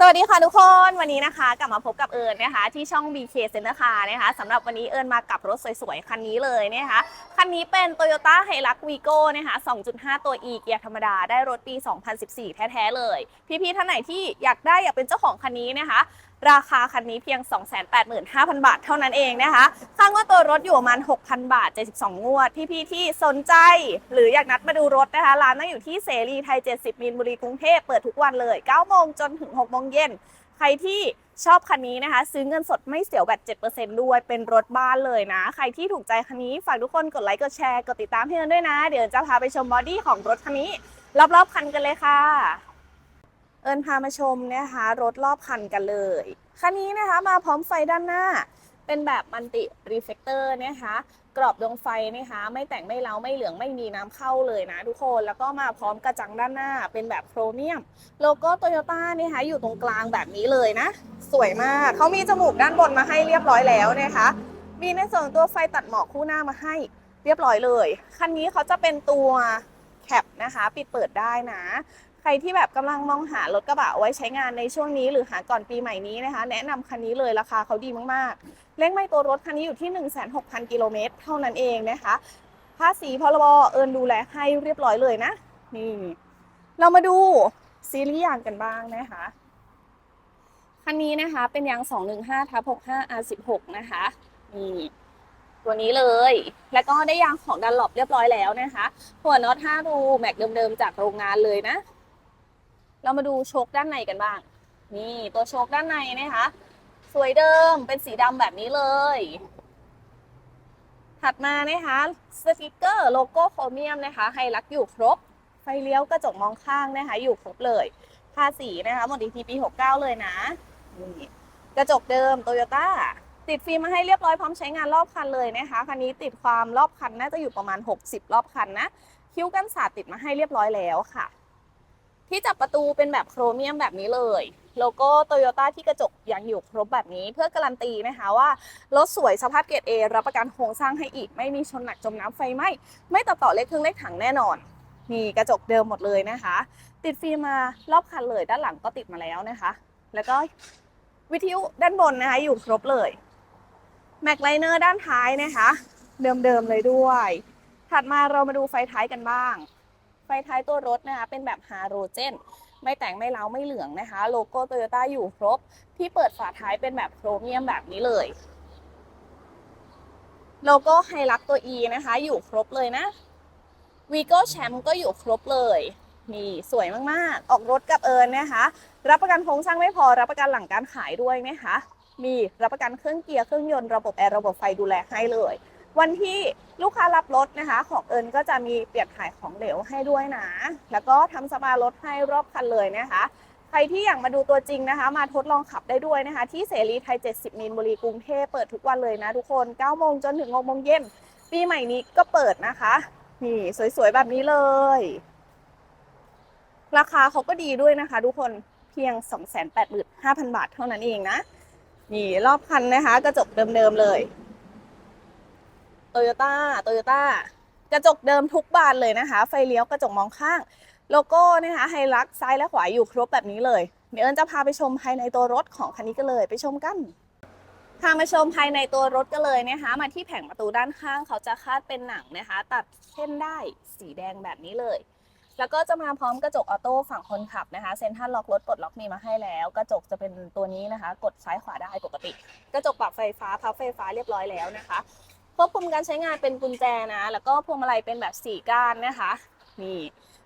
สวัสดีค่ะทุกคนวันนี้นะคะ กลับมาพบกับเอิญนะคะ ที่ช่อง BK Center Car นะคะสำหรับวันนี้เอิญมากับรถสวยๆ คันนี้เลยนะคะคันนี้เป็น Toyota Hilux Vigo นะคะ 2.5 ตัว E เกียร์ธรรมดา ได้รถปี 2014 แท้ ๆ เลย พี่ ๆ ท่านไหนที่อยากได้อยากเป็นเจ้าของคันนี้นะคะ ราคาคันนี้เพียง 285,000 บาทเท่านั้นเองนะคะ ค่างว่าตัวรถอยู่ประมาณ 6,000 บาท 72 งวด พี่ ๆ ที่สนใจ หรืออยากนัดมาดูรถนะคะ ร้านตั้งอยู่ที่เสรีไทย 70 มีนบุรีกรุงเทพ เปิดทุกวันเลย 9 โมงจนถึง 6 โมงเย็น ใครที่ชอบคันนี้นะคะ ซื้อเงินสดไม่เสียแบต7%ด้วยเป็นรถบ้านเลยนะ ใครที่ถูกใจคันนี้ ฝากทุกคนกดไลค์กดแชร์กดติดตามให้เอิญด้วยนะ เดี๋ยวจะพาไปชมบอดี้ของรถคันนี้รอบๆคันกันเลยค่ะ เอิญพามาชมนะคะ รถรอบคันกันเลย คันนี้นะคะมาพร้อมไฟด้านหน้า เป็นแบบมันติรีเฟกเตอร์นะคะกรอบดวงไฟนะคะไม่แต่งไม่เล้าไม่เหลืองไม่มีน้ำเข้าเลยนะทุกคนแล้วก็มาพร้อมกระจังด้านหน้าเป็นแบบโครเมียม โลโก้โตโยต้านะคะอยู่ตรงกลางแบบนี้เลยนะ สวยมากเขามีจมูกด้านบนมาให้เรียบร้อยแล้วนะคะ มีในส่วนตัวไฟตัดหมอกคู่หน้ามาให้เรียบร้อยเลย คันนี้เขาจะเป็นตัวแคปนะคะ ปิดเปิดได้นะ ใครที่แบบกำลังมองหารถกระบะไว้ใช้งานในช่วงนี้หรือหาก่อนปีใหม่นี้นะคะ แนะนำคันนี้เลยราคาเขาดีมากๆ เลขไม่ตัวรถคันนี้อยู่ที่ 16,000 กิโลเมตรเท่านั้นเองนะคะ ภาษีพรบเอินดูแลให้เรียบร้อยเลยนะ นี่ เรามาดูซีรีส์ยางกันบ้างนะคะคันนี้นะคะเป็นยาง 215ทับ65 R16 นะคะนี่ตัวนี้เลย แล้วก็ได้ยางของดันหลบเรียบร้อยแล้วนะคะ หัวน็อต5รูแม็กเดิมๆจากโรงงานเลยนะ เรามาดูโชคด้านในกันบ้าง นี่ตัวโชคด้านในนะคะสวยเดิมเป็นสีดำแบบนี้เลย ถัดมานะคะสติกเกอร์โลโก้โครเมียมนะคะไฮลักอยู่ครบ ไฟเลี้ยวกระจกมองข้างนะคะ อยู่ครบเลยภาษีนะคะหมดอีกทีปี 69 เลยนะนี่กระจกเดิมโตโยต้าติดฟิล์มมาให้เรียบร้อยพร้อมใช้งานรอบคันเลยนะคะคันนี้ติดความรอบคันน่าจะอยู่ประมาณ 60 รอบคันนะ คิ้วกันสาดติดมาให้เรียบร้อยแล้วค่ะ ที่จับประตูเป็นแบบโครเมียมแบบนี้เลยโลโก้โตโยต้าที่กระจกยังอยู่ครบแบบนี้ เพื่อการันตีนะคะว่ารถสวยสภาพเกรดเอรับประกันโครงสร้างให้อีก ไม่มีชนหนักจมน้ำไฟไหม้ไม่ต่อต่อเลขเครื่องเลขถังแน่นอนนี่กระจกเดิมหมดเลยนะคะ ติดฟิล์มมารอบคันเลยด้านหลังก็ติดมาแล้วนะคะ แล้วก็วิทยุด้านบนนะคะอยู่ครบเลยแม็กไลเนอร์ด้านท้ายนะคะ เดิมๆเลยด้วย ถัดมาเรามาดูไฟท้ายกันบ้าง ไฟท้ายตัวรถนะคะ เป็นแบบฮาโรเจน ไม่แต่งไม่เล้าไม่เหลืองนะคะ โลโก้โตโยต้าอยู่ครบ ที่เปิดฝาท้ายเป็นแบบโครเมียมแบบนี้เลย โลโก้ไฮลักตัว E นะคะ อยู่ครบเลยนะวีโก้แชมป์ก็อยู่ครบเลยนี่สวยมากๆ ออกรถกับเอิญนะคะ รับประกันโครงสร้างไม่พอ รับประกันหลังการขายด้วยนะคะ มีรับประกันเครื่องเกียร์เครื่องยนต์ระบบแอร์ระบบไฟดูแลให้เลย วันที่ลูกค้ารับรถนะคะของเอิญก็จะมีเปลี่ยนถ่ายของเหลวให้ด้วยนะ แล้วก็ทำสปารถให้รอบคันเลยนะคะ ใครที่อยากมาดูตัวจริงนะคะ มาทดลองขับได้ด้วยนะคะ ที่เสรีไทย 70 มีนบุรีกรุงเทพเปิดทุกวันเลยนะทุกคน 9 โมงจนถึง6โมงเย็นปีใหม่นี้ก็เปิดนะคะ นี่สวยๆ แบบนี้เลย ราคาเขาก็ดีด้วยนะคะ ทุกคนเพียง 285,000 บาทเท่านั้นเองนะ นี่รอบคันนะคะ กระจกเดิมๆเลย โตโยต้าโตโยต้ากระจกเดิมทุกบานเลยนะคะ ไฟเลี้ยวกระจกมองข้าง โลโก้นะคะไฮลักซ้ายและขวาอยู่ครบแบบนี้เลย เดี๋ยวเอิญจะพาไปชมภายในตัวรถของคันนี้กันเลยไปชมกันพามาชมภายในตัวรถกันเลยนะคะ มาที่แผงประตูด้านข้างเขาจะคาดเป็นหนังนะคะ ตัดเส้นได้สีแดงแบบนี้เลย แล้วก็จะมาพร้อมกระจกออโต้ฝั่งคนขับนะคะเซ็นทรัลล็อกรถปลดล็อกมีมาให้แล้ว กระจกจะเป็นตัวนี้นะคะ กดซ้ายขวาได้ปกติ กระจกปรับไฟฟ้าพับไฟฟ้าเรียบร้อยแล้วนะคะ ควบคุมการใช้งานเป็นกุญแจนะ แล้วก็พวงมาลัยเป็นแบบสี่ก้านนะคะนี่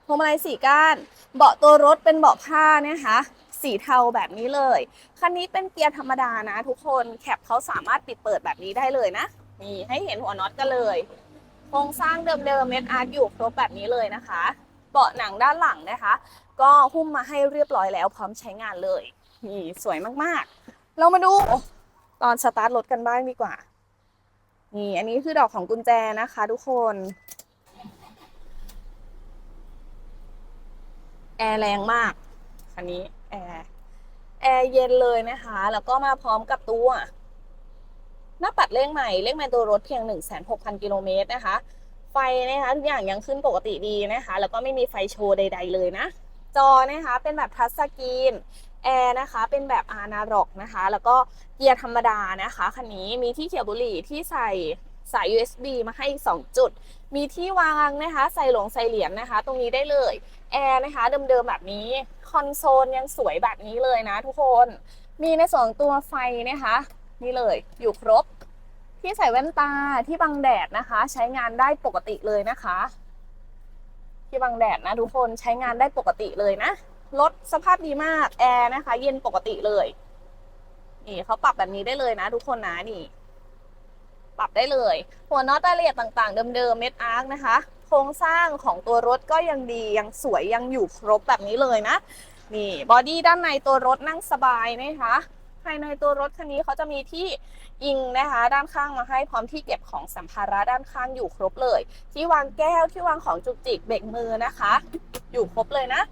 พวงมาลัยสี่ก้าน เบาะตัวรถเป็นเบาะผ้านะคะสีเทาแบบนี้เลย คันนี้เป็นเกียร์ธรรมดานะ ทุกคนแคปเขาสามารถปิดเปิดแบบนี้ได้เลยนะนี่ให้เห็นหัวน็อตกันเลยโครงสร้างเดิมๆเม็ดอาร์ตอยู่ครบแบบนี้เลยนะคะ เบาะหนังด้านหลังนะคะ ก็หุ้มมาให้เรียบร้อยแล้วพร้อมใช้งานเลยนี่สวยมากๆ เรามาดูตอนสตาร์ทรถกันบ้างดีกว่า นี่อันนี้คือดอกของกุญแจนะคะทุกคนแอร์แรงมากคันนี้แอร์แอร์เย็นเลยนะคะ แล้วก็มาพร้อมกับตัว หน้าปัดเลขใหม่ เลขใหม่ตัวรถเพียง 16,000กิโลเมตรนะคะ ไฟนะคะทุกอย่างยังขึ้นปกติดีนะคะ แล้วก็ไม่มีไฟโชว์ใด ๆ เลยนะ จอนะคะเป็นแบบทัชสกรีน แอร์นะคะเป็นแบบอานาร็อกนะคะ แล้วก็เกียร์ธรรมดานะคะคันนี้มีที่เขียวบุหรี่ที่ใส่สาย USB มาให้อีก 2 จุด มีที่วางนะคะ ใส่หลงใส่เหรียญนะคะ ตรงนี้ได้เลย แอร์นะคะ เดิมๆแบบนี้ คอนโซลยังสวยแบบนี้เลยนะทุกคน มีในส่วนของตัวไฟนะคะ นี่เลย อยู่ครบ ที่ใส่แว่นตาที่บังแดดนะคะ ใช้งานได้ปกติเลยนะคะ ที่บังแดดนะทุกคน ใช้งานได้ปกติเลยนะ รถสภาพดีมาก แอร์นะคะ เย็นปกติเลย นี่เขาปรับแบบนี้ได้เลยนะ ทุกคนนะนี่ ปรับได้เลย หัวน็อตรายละเอียดต่างๆ เดิมๆเม็ดอาร์คนะคะ โครงสร้างของตัวรถก็ยังดียังสวยยังอยู่ครบแบบนี้เลยนะ นี่บอดี้ด้านในตัวรถนั่งสบายนะคะภายในตัวรถคันนี้เขาจะมีที่อิงนะคะ ด้านข้างมาให้พร้อมที่เก็บของสัมภาระด้านข้างอยู่ครบเลย ที่วางแก้วที่วางของจุกจิกเบรกมือนะคะ อยู่ครบเลยนะ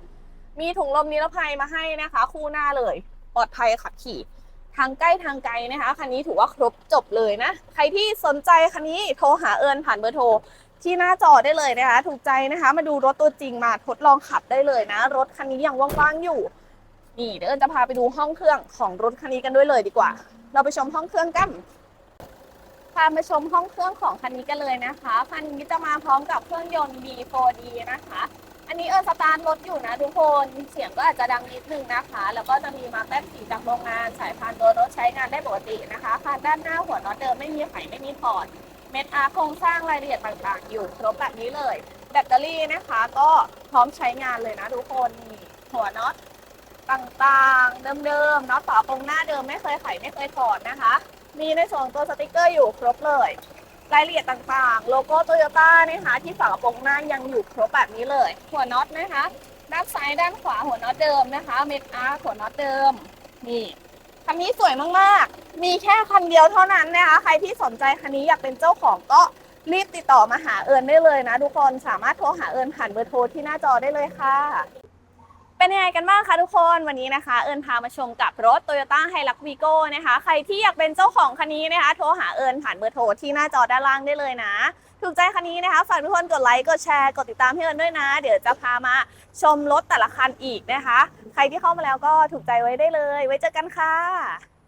มีถุงลมนิรภัยมาให้นะคะ คู่หน้าเลย ปลอดภัยขับขี่ ทางใกล้ทางไกลนะคะ คันนี้ถือว่าครบจบเลยนะ ใครที่สนใจคันนี้โทรหาเอิญผ่านเบอร์โทรที่หน้าจอได้เลยนะคะ ถูกใจนะคะ มาดูรถตัวจริงมาทดลองขับได้เลยนะ รถคันนี้ยังว่างๆอยู่ นี่เดี๋ยวเอิญจะพาไปดูห้องเครื่องของรถคันนี้กันด้วยเลยดีกว่า เราไปชมห้องเครื่องกันพามาชมห้องเครื่องของคันนี้กันเลยนะคะ คันนี้จะมาพร้อมกับเครื่องยนต์ B4D นะคะ อันนี้เออสตาร์ทรถอยู่นะทุกคนเสียงก็อาจจะดังนิดนึงนะคะ แล้วก็จะมีมาแป๊บสีจากโรงงานสายพานตัวรถใช้งานได้ปกตินะคะพานด้านหน้าหัวน็อตเดิมไม่มีไขไม่มีถอดเม็ดอาร์โครงสร้างรายละเอียดต่างๆ อยู่ครบแบบนี้เลย แบตเตอรี่นะคะก็พร้อมใช้งานเลยนะทุกคนนี่หัวน็อตต่างๆ เดิมๆน็อตฝาโครงหน้าเดิมไม่เคยไขไม่เคยถอดนะคะ มีในส่วนของตัวสติกเกอร์อยู่ครบเลย รายละเอียดต่างๆ โลโก้โตโยต้านะคะที่ฝากระโปรงหน้ายังอยู่ครบแบบนี้เลย หัวน็อตนะคะ ด้านซ้ายด้านขวาหัวน็อตเดิมนะคะ เม็ดอาร์หัวน็อตเดิม นี่คันนี้สวยมากๆ มีแค่คันเดียวเท่านั้นนะคะ ใครที่สนใจคันนี้อยากเป็นเจ้าของก็รีบติดต่อมาหาเอิญได้เลยนะทุกคน สามารถโทรหาเอิญผ่านเบอร์โทรที่หน้าจอได้เลยค่ะ เป็นยังไงกันบ้างคะทุกคนวันนี้นะคะ เอิญพามาชมกับรถ Toyota h i l u x v i g o นะคะ ใครที่อยากเป็นเจ้าของคันนี้นะคะ โทรหาเอิญผ่านเบอร์โทรที่หน้าจอด้านล่างได้เลยนะ ถูกใจคันนี้นะคะ ฝากทุกคนกดไลค์กดแชร์กดติดตามให้เอิญด้วยนะ เดี๋ยวจะพามาชมรถแต่ละคันอีกนะคะ ใครที่เข้ามาแล้วก็ถูกใจไว้ได้เลย ไว้เจอกันค่ะ